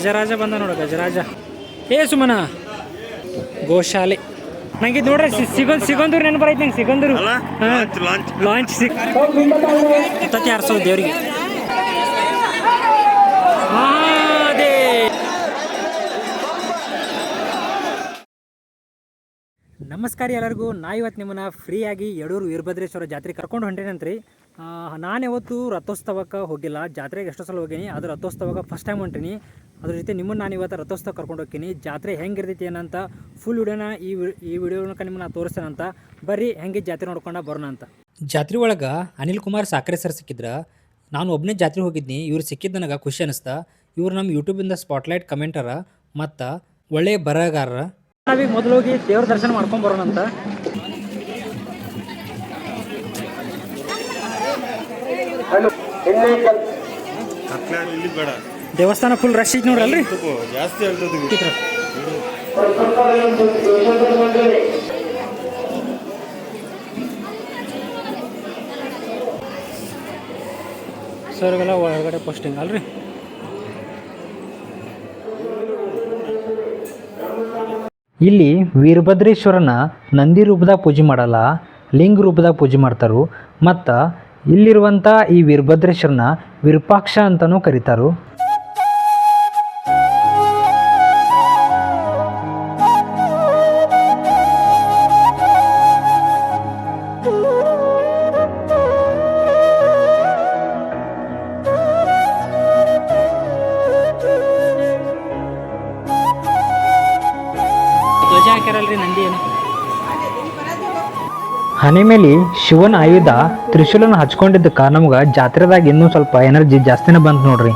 ಗಜರಾಜ ಬಂದ ನೋಡು ಗಜರಾಜ. ಏ ಸುಮನ ಗೋಶಾಲೆ. ನಂಗೆ ಇದು ನೋಡ್ರಿ ಸಿಗಂದ್ ಸಿಗಂದೂರು ನೆನಪು ಐತೆ ನಂಗೆ ಸಿಗೊಂದೂರು. ಲಾಂಚ್ ಸಿಕ್ ದೇವರಿಗೆ. ಅದೇ ನಮಸ್ಕಾರ ಎಲ್ಲರಿಗೂ. ನಾ ಇವತ್ತು ನಿಮ್ಮನ್ನ ಫ್ರೀಯಾಗಿ ಯಡೂರು ವೀರಭದ್ರೇಶ್ವರ ಜಾತ್ರೆ ಕರ್ಕೊಂಡು ಹೊಂಟೇನಂತ್ರಿ. ನಾನು ಯಾವತ್ತು ರಥೋತ್ಸವಕ್ಕೆ ಹೋಗಿಲ್ಲ. ಜಾತ್ರೆಗೆ ಎಷ್ಟೋ ಸಲ ಹೋಗೀನಿ ಅದು ರಥೋತ್ಸವಕ್ಕೆ ಫಸ್ಟ್ ಟೈಮ್ ಹೊಂಟೀನಿ. ಅದ್ರ ಜೊತೆ ನಿಮ್ಮನ್ನು ನಾನು ಇವತ್ತು ರಥೋತ್ಸವ ಕರ್ಕೊಂಡು ಹೋಗ್ತೀನಿ. ಜಾತ್ರೆ ಹೆಂಗಿರ್ತೈತಿ ಏನಂತ ಫುಲ್ ವಿಡಿಯೋನ ಈ ವಿ- ಈ ವಿಡಿಯೋನ ನಿಮ್ಮನ್ನ ತೋರಿಸ್ತೇನಂತ ಬರ್ರಿ ಹೆಂಗೆ ಜಾತ್ರೆ ನೋಡ್ಕೊಂಡು ಬರೋಣ ಅಂತ. ಜಾತ್ರೆ ಒಳಗೆ ಅನಿಲ್ ಕುಮಾರ್ ಸಾಕ್ರೆ ಸರ್ ಸಿಕ್ಕಿದ್ರ. ನಾನು ಒಬ್ಬನೇ ಜಾತ್ರೆ ಹೋಗಿದ್ನಿ. ಇವ್ರು ಸಿಕ್ಕಿದ್ದು ನನಗೆ ಖುಷಿ ಅನಿಸ್ತಾ. ಇವ್ರು ನಮ್ಮ ಯೂಟ್ಯೂಬಿಂದ ಸ್ಪಾಟ್ಲೈಟ್ ಕಮೆಂಟರ ಮತ್ತು ಒಳ್ಳೆಯ ಬರಹಗಾರರ. ನಾವೀಗ ಮೊದಲು ಹೋಗಿ ದೇವ್ರ ದರ್ಶನ ಮಾಡ್ಕೊಂಡು ಬರೋಣ ಅಂತ. ದೇವಸ್ಥಾನ ಫುಲ್ ರಶ್ ಐತಿ ನೋಡ್ರಲ್ರಿ ಜಾಸ್ತಿ ಆಗ್ತದೆ. ಇತ್ರ. ಸರ್ ಇವೆಲ್ಲ ಹೊರಗಡೆ ಪೋಸ್ಟಿಂಗ್ ಅಲ್ರಿ? ಇಲ್ಲಿ ವೀರಭದ್ರೇಶ್ವರನ ನಂದಿ ರೂಪದಾಗ ಪೂಜೆ ಮಾಡಲ್ಲ ಲಿಂಗ ರೂಪದಾಗ ಪೂಜೆ ಮಾಡ್ತಾರು ಮತ್ತು ಇಲ್ಲಿರುವಂಥ ಈ ವೀರಭದ್ರೇಶ್ವರನ ವಿರೂಪಾಕ್ಷ ಅಂತಲೂ ಕರೀತಾರು. ಹನಿ ಮೇಲೆ ಶಿವನ ಆಯುಧ ತ್ರಿಶೂಲನ ಹಚ್ಕೊಂಡಿದ್ದಕ್ಕೆ ನಮ್ಗೆ ಜಾತ್ರೆದಾಗ ಇನ್ನೂ ಸ್ವಲ್ಪ ಎನರ್ಜಿ ಜಾಸ್ತಿನೇ ಬಂತು ನೋಡ್ರಿ.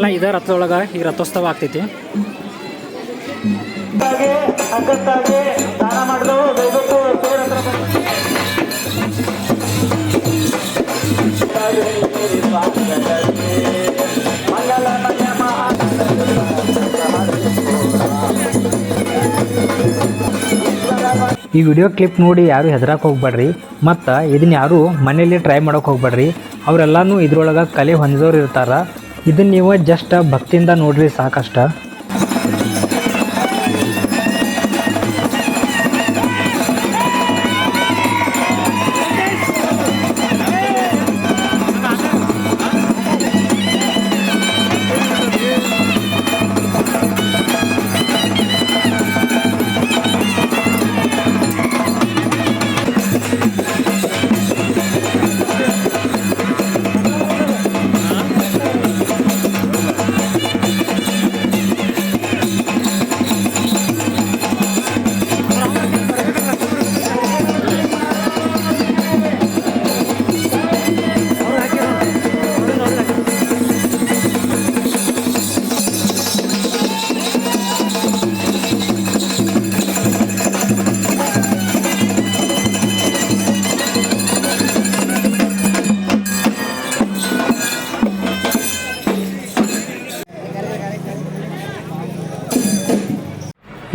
ಕಾಣತಿತ್ತಲ್ಲ ಇದೇ ರಥದೊಳಗೆ, ಈ ರಥೋತ್ಸವ ಆಗ್ತೈತಿ. ಈ ವಿಡಿಯೋ ಕ್ಲಿಪ್ ನೋಡಿ ಯಾರು ಹೆದರಕ್ಕೆ ಹೋಗ್ಬೇಡ್ರಿ, ಮತ್ತು ಇದನ್ನ ಯಾರು ಮನೇಲಿ ಟ್ರೈ ಮಾಡೋಕೆ ಹೋಗ್ಬೇಡ್ರಿ, ಅವರೆಲ್ಲನೂ ಇದ್ರೊಳಗೆ ಕಲೆ ಹೊಂದಿದವ್ರು ಇರ್ತಾರ. ಇದನ್ನ ನೀವು ಜಸ್ಟ್ ಭಕ್ತಿಯಿಂದ ನೋಡ್ರಿ ಸಾಕಷ್ಟ.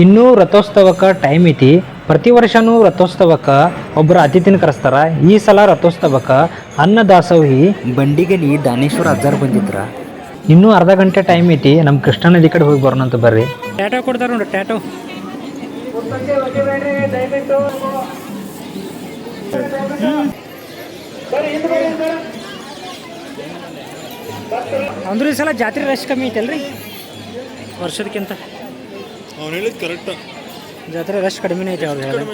ಇನ್ನೂ ರಥೋತ್ಸವಕ್ಕೆ ಟೈಮ್ ಐತಿ. ಪ್ರತಿ ವರ್ಷನೂ ರಥೋತ್ಸವಕ್ಕೆ ಒಬ್ಬರು ಅತಿಥಿನ ಕರೆಸ್ತಾರ. ಈ ಸಲ ರಥೋತ್ಸವಕ್ಕೆ ಅನ್ನ ದಾಸೋಹಿ ಬಂಡಿಗಲಿ ದಾನೇಶ್ವರ ಅಜ್ಜಾರ್ ಬಂದಿದ್ರ. ಇನ್ನೂ ಅರ್ಧ ಗಂಟೆ ಟೈಮ್ ಐತಿ. ನಮ್ಮ ಕೃಷ್ಣ ನದಿ ಕಡೆ ಹೋಗಿ ಬರೋಣ ಅಂತ ಬರ್ರಿ. ಟ್ಯಾಟೋ ಕೊಡ್ತಾರ ನೋಡ್ರಿ ಟ್ಯಾಟೋ ಅಂದ್ರೆ ಈ ಸಲ ಜಾತ್ರೆ ರಶ್ ಕಮ್ಮಿ ಐತಲ್ರಿ? ವರ್ಷದಕ್ಕಿಂತ. ಅವ್ನು ಹೇಳಿದ್ ಕರೆಕ್ಟ್ ಜಾತ್ರೆ ರಶ್ ಕಡಿಮೆನೇ ಐತೆ ಅವ್ರು ಹೇಳಿದ.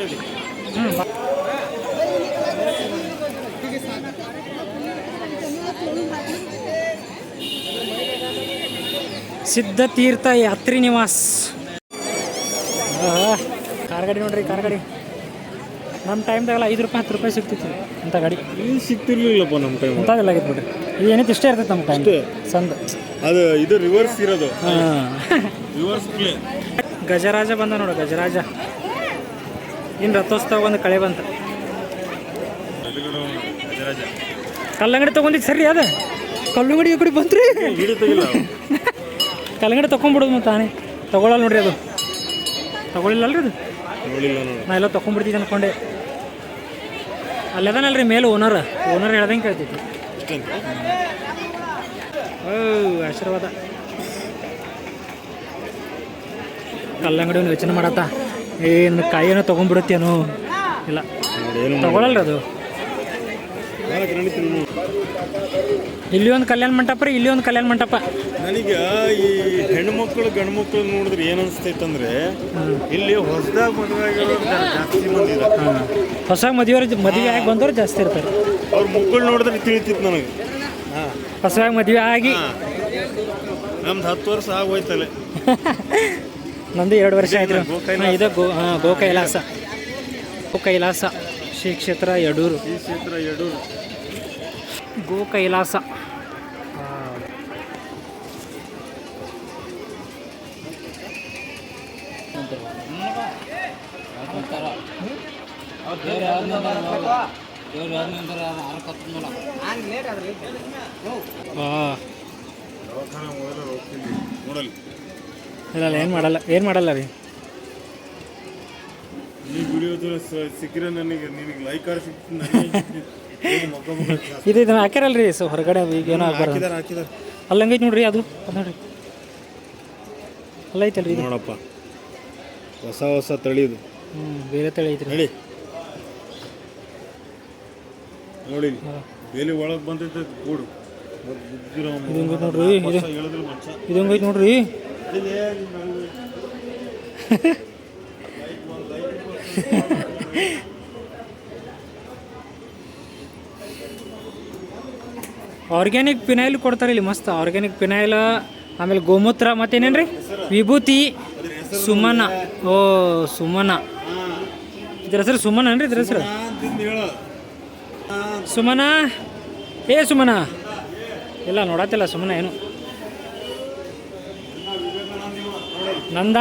ಸಿದ್ಧತೀರ್ಥ ಯಾತ್ರಿ ನಿವಾಸ್. ಕಾರ್ಗಡಿ ಕಾರ್ ಗಾಡಿ ನೋಡ್ರಿ ಕಾರ್ ಗಾಡಿ. ನಮ್ಮ ಟೈಮ್ದಾಗೆಲ್ಲ ಐದು ರೂಪಾಯಿ ಹತ್ತು ರೂಪಾಯಿ ಸಿಗ್ತಿತ್ತು ಇಂಥ ಗಾಡಿ. ಏನು ಸಿಗ್ತಿರ್ಲಿಲ್ಲಪ್ಪ ನಮ್ಮ ಟೈಮ್ ಅಂತಾಗೆಲ್ಲ ಆಗಿತ್ತು ಬಿಡ್ರಿ. ಏನೈತೆ ಇಷ್ಟೇ ಇರ್ತೈತೆ ನಮ್ಮ ಟೈಮ್. ಸಂದ. ಅದು ಇದು ರಿವರ್ಸ್ ಇರೋದು. ಹಾಂ. ರಿವರ್ಸ್ ಗಜರಾಜ ಬಂದ ನೋಡು, ಗಜರಾಜ. ಇನ್ನು ರಥೋತ್ಸವ ಒಂದು ಕಳೆ ಬಂತ. ಕಲ್ಲಂಗಡಿ ತೊಗೊಂಡಿದ್ದು ಸರಿ ಅದ? ಕಲ್ಲಂಗಡಿ ಈ ಕಡೆ ಬಂತ್ರಿ? ಕಲ್ಲಂಗಡಿ ತೊಗೊಂಡ್ಬಿಡೋದು ಮತ್ತೆ ತಾನೇ ತೊಗೊಳಲ್ಲ ನೋಡ್ರಿ ಅದು. ತೊಗೊಳಿಲ್ಲಲ್ರಿ ಅದು? ನಾ ಎಲ್ಲ ತೊಗೊಂಡ್ಬಿಡ್ತಿದ್ದೆ ಅನ್ಕೊಂಡೆ. ಅಲ್ಲದನಲ್ರಿ ಮೇಲೆ ಓನರ್ ಓನರ್ ಹೇಳ್ದಂಗೆ ಕೇಳ್ತೈತಿ ಅಷ್ಟೇ ಓ, ಆಶೀರ್ವಾದ. ಕಲ್ಲಂಗಡಿ ಯೋಚನೆ ಮಾಡತ್ತ. ಏನು ಕಾಯಿನೋ ತೊಗೊಂಡ್ಬಿಡುತ್ತೇನೋ ಇಲ್ಲ. ತಗೊಳಲ್ರಿ ಅದು. ಇಲ್ಲಿ ಒಂದು ಕಲ್ಯಾಣ ಮಂಟಪ ರೀ ಇಲ್ಲಿ ಒಂದು ಕಲ್ಯಾಣ ಮಂಟಪ. ನನಗೆ ಈ ಹೆಣ್ಣು ಮಕ್ಕಳು ಗಂಡು ಮಕ್ಕಳು ನೋಡಿದ್ರೆ ಏನು ಅನಿಸ್ತೈತಂದ್ರೆ ಇಲ್ಲಿ ಹೊಸದಾಗ ಮದುವೆ ಜಾಸ್ತಿ ಮಂದಿ ಹೊಸ ಮದುವೆ ಮದುವೆ ಆಗಿ ಬಂದವ್ರು ಜಾಸ್ತಿ ಇರ್ತಾರೆ. ಅವ್ರ ಮಕ್ಕಳು ನೋಡಿದ್ರೆ ತಿಳಿತಿತ್ತು ನನಗೆ. ಹೊಸದಾಗಿ ಮದುವೆ ಆಗಿ. ನಮ್ದು ಹತ್ತು ವರ್ಷ ಆಗೋಯ್ತಲ್ಲ ನಂದು ಎರಡು ವರ್ಷ ಆಯ್ತು. ಇದು ಗೋ ಹಾಂ ಗೋಕೈಲಾಸ. ಗೋ ಕೈಲಾಸ ಶ್ರೀ ಕ್ಷೇತ್ರ ಯಡೂರು. ಶ್ರೀ ಕ್ಷೇತ್ರ ಯಡೂರು. ಗೋ ಕೈಲಾಸ ಹಾಂ. ಇಲ್ಲ ಏನು ಮಾಡಲ್ಲ ಏನು ಮಾಡಲ್ಲ ರೀ? ಈ ವಿಡಿಯೋದ ಸಿಕ್ಕಿದ್ರೆ ನನಗೆ ನಿನಗೆ ಲೈಕ್ ಇದು ಇದನ್ನ ಹಾಕ್ಯಾರಲ್ರಿ ಸೊ ಹೊರಗಡೆ ಈಗ ಏನೋ ಹಾಕಿದಾರೆ ಹಾಕಿದಾರೆ. ಅಲ್ಲ ಹಂಗೈತೆ ನೋಡ್ರಿ ಅದು ಅದು ನೋಡ್ರಿ. ಅಲ್ಲ ಐತಲ್ರಿ ಇದು? ನೋಡಪ್ಪ. ಹೊಸ ಹೊಸ ತಳಿದು ಹ್ಞೂ ಬೇರೆ ತಳಿ ಐತ್ರಿ. ಹೇಳಿ ನೋಡಿ. ಬೇಲಿ ಒಳಗೆ ಬಂದೈತೆ ಇದು ಹೆಂಗೈತೆ ನೋಡ್ರಿ ಇದು ಇದು ನೋಡ್ರಿ? ಇದೇ ಆರ್ಗ್ಯಾನಿಕ್ ಪಿನೈಲ್ ಕೊಡ್ತಾರೆ ಇಲ್ಲಿ, ಮಸ್ತ್. ಆರ್ಗ್ಯಾನಿಕ್ ಪಿನೈಲ್ ಆಮೇಲೆ ಗೋಮೂತ್ರ, ಮತ್ತೇನೇನ್ರಿ? ವಿಭೂತಿ, ಸುಮನ. ಓ, ಸುಮನ. ಇದ್ರ ಹೆಸರು ಸುಮನ ಅನ್ರಿ ಇದ್ರ ಹೆಸರು? ಸುಮನ? ಏ, ಸುಮನ. ಇಲ್ಲ ನೋಡತ್ತಿಲ್ಲ ಸುಮನ ಏನು. ನಂದ.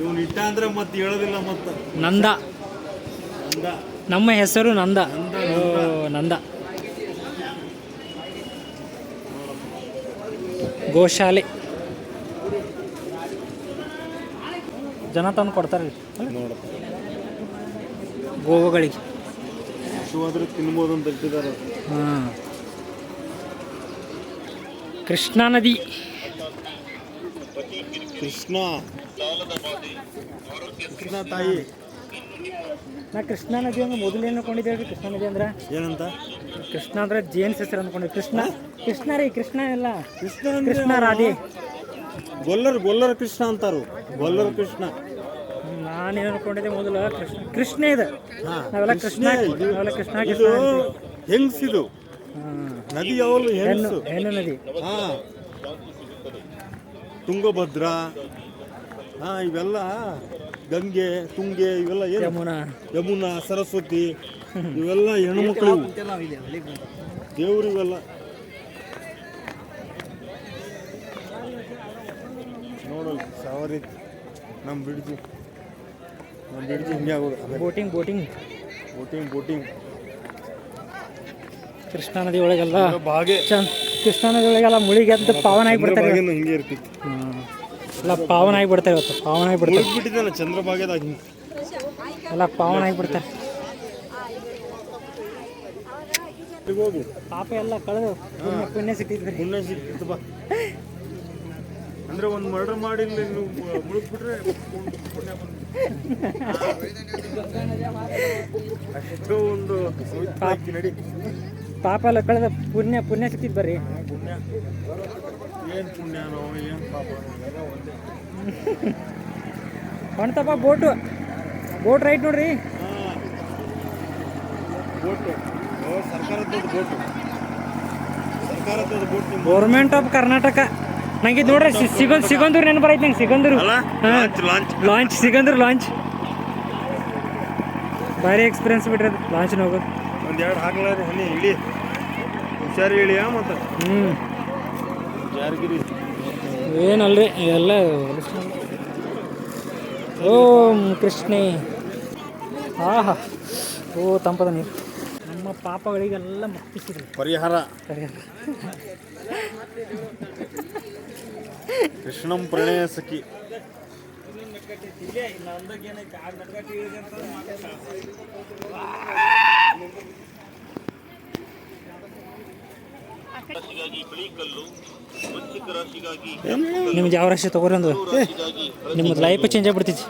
ಇವ್ನು ಇಟ್ಟ ಅಂದ್ರೆ ಮತ್ತೆ ಹೇಳೋದಿಲ್ಲ ಮತ್ತೆ. ನಂದ. ಅಂದ ನಮ್ಮ ಹೆಸರು ನಂದ. ಓ ನಂದ. ಗೋಶಾಲೆ. ಜನ ತಂದು ಕೊಡ್ತಾರೆ ಗೋವುಗಳಿಗೆ. ಹಸುವಾದ್ರೆ ತಿನ್ಬೋದು ಅಂತ ಇಟ್ಟಿದ್ದಾರೆ ಹಾಂ. ಕೃಷ್ಣಾ ನದಿ. ಕೃಷ್ಣ. ಕೃಷ್ಣ ತಾಯಿ. ನಾ ಕೃಷ್ಣ ನದಿ ಅಂದ್ರೆ ಮೊದಲು ಏನು ಅನ್ಕೊಂಡಿದ್ದೆ ಹೇಳ್ರಿ? ಕೃಷ್ಣಾ ನದಿ ಅಂದ್ರೆ? ಏನಂತ? ಕೃಷ್ಣ ಅಂದ್ರೆ ಜೇನ್ಸ್ ಹೆಸರು ಅನ್ಕೊಂಡಿದ್ದೆ ಕೃಷ್ಣ ಕೃಷ್ಣ ರೀ ಕೃಷ್ಣ ಇಲ್ಲ ಕೃಷ್ಣ ಕೃಷ್ಣ ರಾಧೆ. ಗೊಲ್ಲರ್ ಗೊಲ್ಲರ್ ಕೃಷ್ಣ ಅಂತಾರು. ಗೊಲ್ಲರ್ ಕೃಷ್ಣ. ನಾನೇನು ಅನ್ಕೊಂಡಿದ್ದೆ ಮೊದಲು? ಕೃಷ್ಣ ಕೃಷ್ಣ ಇದೆ. ಹಾ, ನಾವೆಲ್ಲ ಕೃಷ್ಣ ನಾವೆಲ್ಲ ಕೃಷ್ಣ ಹೆಂಗ್ಸಿದು ನದಿ ಯಾವಲು ಹೆಣ್ಣು ಹೆಣ್ಣು ನದಿ. ಹಾ. ತುಂಗಭದ್ರ ಹಾ ಇವೆಲ್ಲ ಗಂಗೆ ತುಂಗೆ ಇವೆಲ್ಲ ಏನು? ಯಮುನಾ. ಯಮುನಾ ಸರಸ್ವತಿ ಇವೆಲ್ಲ ಹೆಣ್ಮಕ್ಳು. ದೇವ್ರು ಇವೆಲ್ಲ. ನೋಡಲ್ಲ ಸಾವಿರ. ನಮ್ಮ ಬಿಡ್ಜಿ ನಮ್ಮ ಬಿಡ್ಜಿ ಹಿಂಗೆ ಆಗೋದು. Boating boating. Boating boating. Krishna ನದಿ ಒಳಗೆಲ್ಲ ಬಾಗೆ ಚಂದ. ಕೃಷ್ಣಾ ನದಿ ಒಳಗೆಲ್ಲ ಮುಳಿಗೆ ಅಂತ ಪಾವನ ಆಗಿ ಬಿಡ್ತಾರೆ. ಚಂದ್ರಭಾಗೇನು ಹಿಂಗೆ ಇರ್ತಿತ್ತು. ಎಲ್ಲ ಪಾವನ ಆಗಿ ಬಿಡ್ತಾರೆ ಇವತ್ತು ಪಾವನ ಆಗಿ ಬಿಡ್ತಾರೆ. ಚಂದ್ರಭಾಗ್ಯದಾಗ ಚಂದ್ರಭಾಗದಾಗ ಎಲ್ಲ ಪಾವನ ಆಗಿ ಬಿಡ್ತಾರೆ. ಪಾಪ ಎಲ್ಲ ಕಳೆದು ಪುಣ್ಯ ಸಿಕ್ತಿದ್ರಿ ಪುಣ್ಯ ಬಾ. ಅಂದ್ರೆ ಒಂದು ಮರ್ಡರ್ ಮಾಡಿ ಮುಳುಗ್ಬಿಟ್ರೆ ಅಷ್ಟು ಒಂದು ನಡಿ ಪಾಪ ಎಲ್ಲ ಕಳೆದ ಪುಣ್ಯ ಪುಣ್ಯ ಸಿಕ್ತಿದ್ ಬರ್ರಿ. ಪುಣ್ಯ. ಏನು ಪುಣ್ಯನೋ ಏನು ಹೊಣ್ತಪ್ಪ ಬೋಟು. ಬೋಟ್ ರೈಟ್ ನೋಡ್ರಿ. ಬೋಟು. ಗೌರ್ಮೆಂಟ್ ಆಫ್ ಕರ್ನಾಟಕ ನಂಗೆ ನೋಡ್ರಿ ಸಿಗಂದ್ ಸಿಗಂದೂರು ನೆನಪು ಬರೈತೆ ನಂಗೆ ಸಿಗಂದೂರು ಲಾಂಚ್ ಸಿಗಂದೂರು ಲಾಂಚ್ ಭಾರಿ ಎಕ್ಸ್ಪೀರಿಯನ್ಸ್ ಬಿಟ್ರಿ ಅದು. ಲಾಂಚ್ನ ಹೋಗೋದು ಒಂದೆರಡು ಹಾಕ್ಲಾರಿ ಹನಿ ಇಳಿ. ಹುಷಾರಿ ಇಳಿ ಮತ್ತೆ. ಹ್ಞೂ ಜಾರಗಿರಿ. ಏನಲ್ರಿ ಎಲ್ಲ ಓಂ ಕೃಷ್ಣೇ. ಆಹಾ. ಓ ತಂಪದ ನೀರು. ನಮ್ಮ ಪಾಪಗಳಿಗೆಲ್ಲ ಮುಕ್ತಿಸಿದ್ರು ಪರಿಹಾರ. ಕೃಷ್ಣಂ ಪ್ರಣಯ ಸಖಿ. ನಿಮ್ಗೆ ಯಾವ ರಾಶಿ ತಗೋರಿ ಅಂದ್ರೆ? ನಿಮ್ಮದು ಲೈಫ್ ಚೇಂಜ್ ಆಗ್ಬಿಡ್ತೈತಿ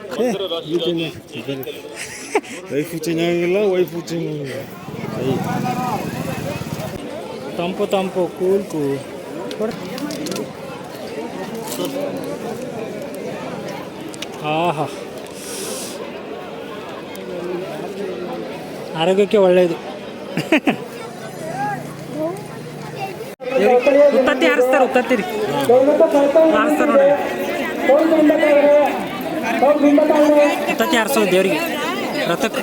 ಚೇಂಜ್ ಆಗಿಲ್ಲ ವೈಫು ಚೆನ್ನಾಗಿಲ್ಲ ತಂಪು ತಂಪು ಕೂಲ್ ಕೂಲ್ ಆಹಾ. ಆರೋಗ್ಯಕ್ಕೆ ಒಳ್ಳೆಯದು ಉತ್ತತ್ತಿ ಹಾರಿಸ್ತಾರೆ ಉತ್ತತ್ತಿ ರೀ. ಹಾರಿಸ್ತಾರೆ ನೋಡಿ ಉತ್ತತ್ತಿ ಹಾರಿಸೋದು ದೇವರಿಗೆ ರಥಕ್ಕೆ.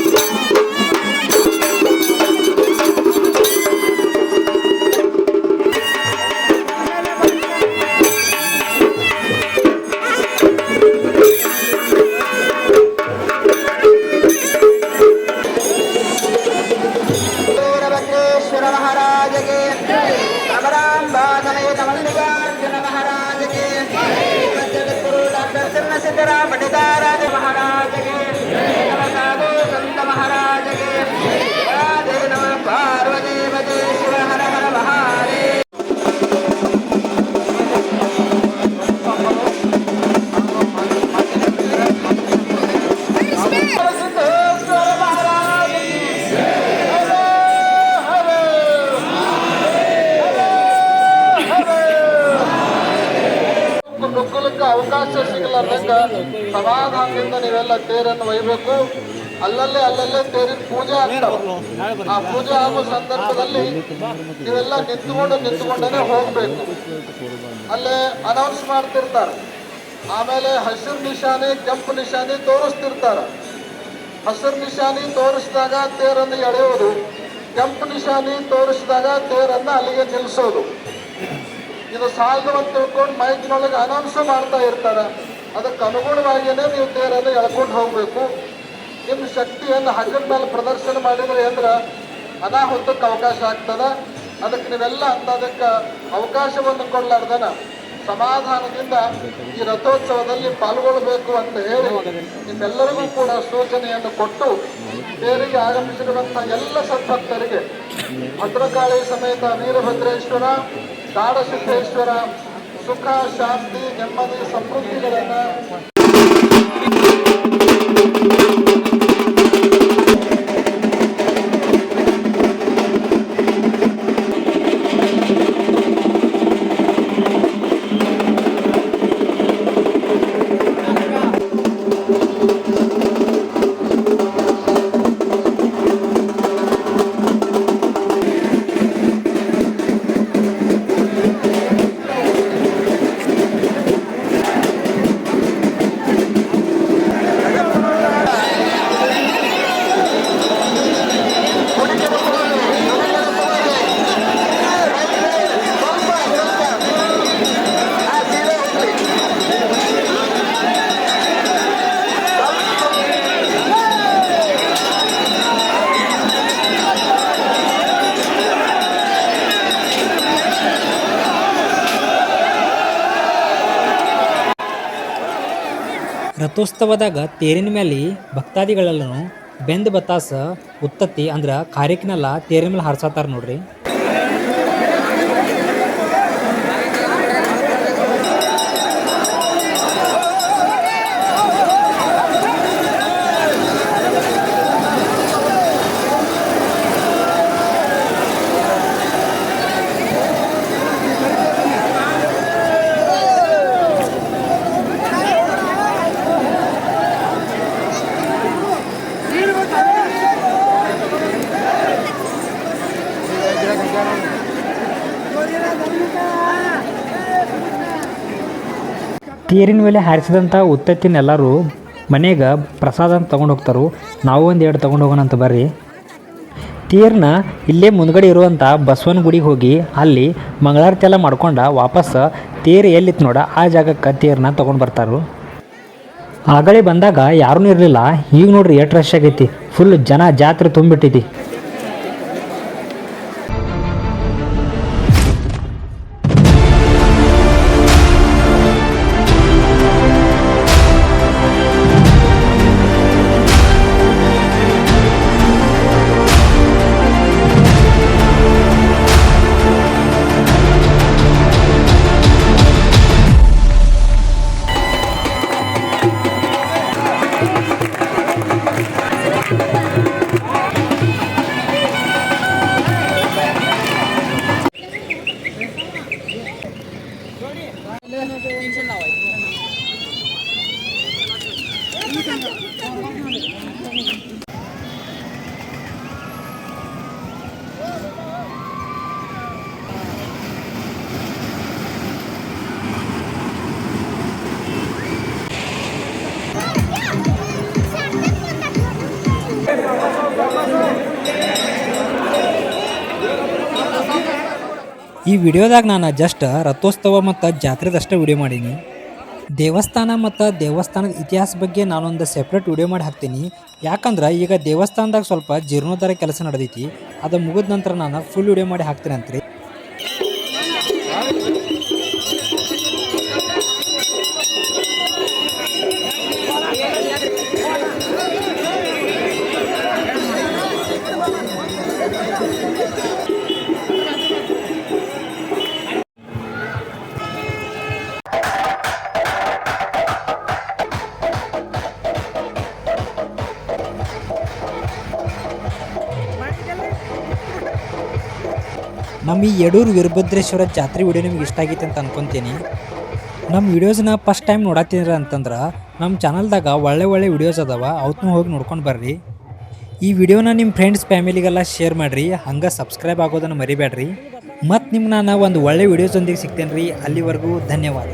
ನೀವೆಲ್ಲ ತೇರನ್ನು ಒಯ್ಬೇಕು. ಅಲ್ಲಲ್ಲೇ ಅಲ್ಲಲ್ಲೇ ತೇರಿನ ಪೂಜೆ ಆ ಪೂಜೆ ಆಗೋ ಸಂದರ್ಭದಲ್ಲಿ ಇವೆಲ್ಲ ನಿಂತ್ಕೊಂಡು ನಿಂತ್ಕೊಂಡೇ ಹೋಗ್ಬೇಕು. ಅಲ್ಲೇ ಅನೌನ್ಸ್ ಮಾಡ್ತಿರ್ತಾರೆ. ಆಮೇಲೆ ಹಸಿರು ನಿಶಾನೆ, ಕೆಂಪು ನಿಶಾನೆ ತೋರಿಸ್ತಿರ್ತಾರೆ. ಹಸಿರು ನಿಶಾನಿ ತೋರಿಸಿದಾಗ ತೇರನ್ನು ಎಳೆಯೋದು. ಕೆಂಪು ನಿಶಾನಿ ತೋರಿಸಿದಾಗ ತೇರನ್ನು ಅಲ್ಲಿಗೆ ನಿಲ್ಲಿಸೋದು. ಇದು ಸಾಲದು ಅಂತ ತಿಳ್ಕೊಂಡು ಮೈಕ್ನೊಳಗೆ ಅನೌನ್ಸ್ ಮಾಡ್ತಾ ಇರ್ತಾರೆ. ಅದಕ್ಕೆ ಅನುಗುಣವಾಗಿಯೇ ನೀವು ತೇರನ್ನು ಎಳ್ಕೊಂಡು ಹೋಗಬೇಕು. ನಿಮ್ಮ ಶಕ್ತಿಯನ್ನು ಹಗ್ಗದ ಮೇಲೆ ಪ್ರದರ್ಶನ ಮಾಡಿದರೆ ಅಂದ್ರೆ ಅನಾಹುತಕ್ಕೆ ಅವಕಾಶ ಆಗ್ತದೆ? ಅದಕ್ಕೆ ನೀವೆಲ್ಲ ಅಂತದಕ್ಕೆ ಅವಕಾಶವನ್ನು ಕೊಡಲಾರ್ದನ ಸಮಾಧಾನದಿಂದ ಈ ರಥೋತ್ಸವದಲ್ಲಿ ಪಾಲ್ಗೊಳ್ಳಬೇಕು ಅಂತ ಹೇಳಿ ನಿಮ್ಮೆಲ್ಲರಿಗೂ ಕೂಡ ಸೂಚನೆಯನ್ನು ಕೊಟ್ಟು ತೇರಿಗೆ ಆಗಮಿಸಿರುವಂತಹ ಎಲ್ಲ ಸದ್ಭಕ್ತರಿಗೆ ಭದ್ರಕಾಳಿ ಸಮೇತ ವೀರಭದ್ರೇಶ್ವರ ಕಾಡಸಿದ್ದೇಶ್ವರ ಸುಖ ಶಾಂತಿ ನೆಮ್ಮದಿ ಸಮೃದ್ಧಿಗಳನ್ನು ರಥೋತ್ಸವದಾಗ ತೇರಿನ ಮೇಲೆ ಭಕ್ತಾದಿಗಳೆಲ್ಲರೂ ಬೆಂದ್ ಬತಾಸ ಉತ್ತತ್ತಿ ಅಂದ್ರೆ ಕಾರ್ಯಕ್ನೆಲ್ಲ ತೇರಿನ ಮೇಲೆ ಹಾರ್ಸತ್ತಾರ ನೋಡ್ರಿ. ತೇರಿನ ಮೇಲೆ ಹಾರಿಸಿದಂಥ ಉತ್ತತ್ತಿನ ಎಲ್ಲರೂ ಮನೆಗೆ ಪ್ರಸಾದ ಅಂತ ತೊಗೊಂಡು ಹೋಗ್ತಾರೋ. ನಾವು ಒಂದು ಎರಡು ತೊಗೊಂಡು ಹೋಗೋಣ ಅಂತ ಬರ್ರಿ. ತೇರನ್ನ ಇಲ್ಲೇ ಮುಂದ್ಗಡೆ ಇರುವಂಥ ಬಸವನ ಗುಡಿಗೆ ಹೋಗಿ ಅಲ್ಲಿ ಮಂಗಳಾರತಿ ಎಲ್ಲ ಮಾಡ್ಕೊಂಡ ವಾಪಸ್ ತೇರು ಎಲ್ಲಿತ್ತು ನೋಡ, ಆ ಜಾಗಕ್ಕೆ ತೇರನ್ನ ತೊಗೊಂಡು ಬರ್ತಾರು. ಆಗಲೇ ಬಂದಾಗ ಯಾರೂ ಇರಲಿಲ್ಲ. ಈಗ ನೋಡ್ರಿ ಎಷ್ಟು ರಶ್ ಆಗೈತಿ. ಫುಲ್ ಜನ ಜಾತ್ರೆ ತುಂಬಿಟ್ಟೈತಿ 那个东西老油个。ಈ ವಿಡಿಯೋದಾಗ ನಾನು ಜಸ್ಟ್ ರಥೋತ್ಸವ ಮತ್ತು ಜಾತ್ರೆದಷ್ಟೇ ವಿಡಿಯೋ ಮಾಡೀನಿ. ದೇವಸ್ಥಾನ ಮತ್ತು ದೇವಸ್ಥಾನದ ಇತಿಹಾಸ ಬಗ್ಗೆ ನಾನೊಂದು ಸೆಪ್ರೇಟ್ ವಿಡಿಯೋ ಮಾಡಿ ಹಾಕ್ತೀನಿ. ಯಾಕಂದ್ರೆ ಈಗ ದೇವಸ್ಥಾನದಾಗ ಸ್ವಲ್ಪ ಜೀರ್ಣೋದ್ಧಾರ ಕೆಲಸ ನಡೆದೈತಿ. ಅದು ಮುಗಿದ ನಂತರ ನಾನು ಫುಲ್ ವಿಡಿಯೋ ಮಾಡಿ ಹಾಕ್ತೀನಿ ಅಂತ್ರಿ. ನಮ್ಮ ಈ ಯಡೂರು ವೀರಭದ್ರೇಶ್ವರ ಜಾತ್ರೆ ವಿಡಿಯೋ ನಿಮ್ಗೆ ಇಷ್ಟ ಆಗಿತ್ತು ಅಂತ ಅನ್ಕೊತೀನಿ. ನಮ್ಮ ವೀಡಿಯೋಸ್ನ ಫಸ್ಟ್ ಟೈಮ್ ನೋಡತ್ತೀರ ಅಂತಂದ್ರೆ ನಮ್ಮ ಚಾನಲ್ದಾಗ ಒಳ್ಳೆ ಒಳ್ಳೆ ವಿಡಿಯೋಸ್ ಅದಾವ ಅವತ್ತೂ ಹೋಗಿ ನೋಡ್ಕೊಂಡು ಬರ್ರಿ. ಈ ವಿಡಿಯೋನ ನಿಮ್ಮ ಫ್ರೆಂಡ್ಸ್ ಫ್ಯಾಮಿಲಿಗೆಲ್ಲ ಶೇರ್ ಮಾಡಿರಿ, ಹಂಗೆ ಸಬ್ಸ್ಕ್ರೈಬ್ ಆಗೋದನ್ನು ಮರಿಬೇಡ್ರಿ ಮತ್ತು ನಿಮ್ಗೆ ನಾನು ಒಂದು ಒಳ್ಳೆ ವೀಡಿಯೋಸೊಂದಿಗೆ ಸಿಗ್ತೇನೆ ರೀ ಅಲ್ಲಿವರೆಗೂ ಧನ್ಯವಾದ.